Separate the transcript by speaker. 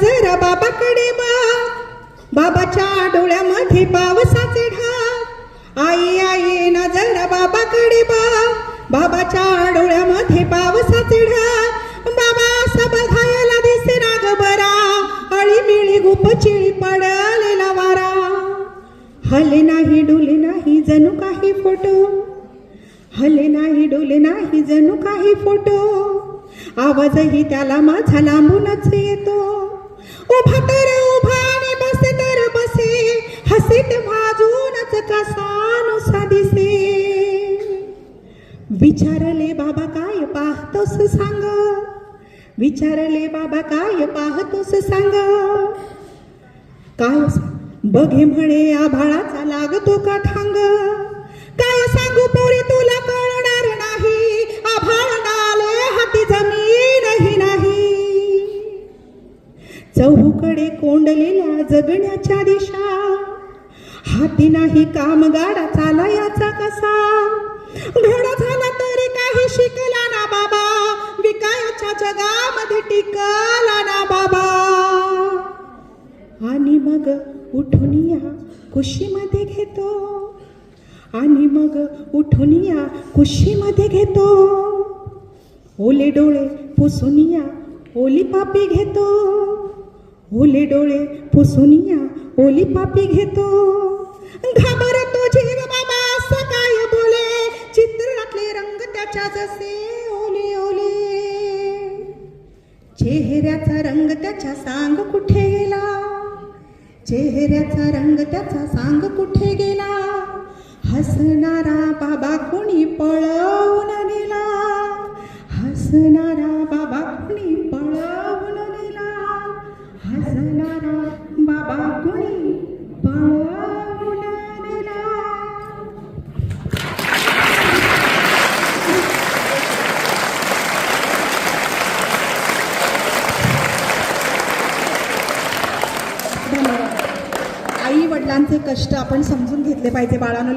Speaker 1: जरा बाबाकडे बा बाबाच्या डोळ्यामध्ये पावसाचे ढाग. आई आई ना जरा बाबाकडे बा बाबाच्या डोळ्यामध्ये पावसाचे ढाग. बाबा असा बघायला दिसे ना ग बरा अळी मिळी गुपचिळी पडलेला वारा. हले नाही डोले नाही जणू काही फोटो. हले नाही डोले नाही जणू काही फोटो. आवाजही त्याला माझा लांबूनच येतो. उभा तर उभा आणि बसे तर बसे. हसीत भाजूनच कसा नुसा दिसे. विचारले बाबा काय पाहतोस सांग? विचारले बाबा काय पाहतोस सांग? काय बघे म्हणे आभाळाचा लागतो का थांग चहूकडे कोंडलेल्या जगण्याच्या दिशा. हाती नाही कामगाडा चालायाचा कसा? घोडा झाला तरी काही शिकला ना बाबा. विकायच्या जगामध्ये टिकला ना बाबा. आणि मग उठून या कुशीमध्ये घेतो. आणि मग उठून या कुशीमध्ये घेतो. ओले डोळे पुसून या ओली पापी घेतो. ओले डोळे पुसुनिया ओली पापी घेतो. घाबरतो जीव बाबा असं काय बोले चित्रातले रंग त्याच्या जसे ओले ओले. चेहऱ्याचा रंग त्याच्या सांग कुठे गेला? चेहऱ्याचा रंग त्याचा सांग कुठे गेला? हसणारा बाबा कोणी पळवून धन्यवाद. आई वडिलांचे कष्ट आपण समजून घेतले पाहिजे बाळांनो.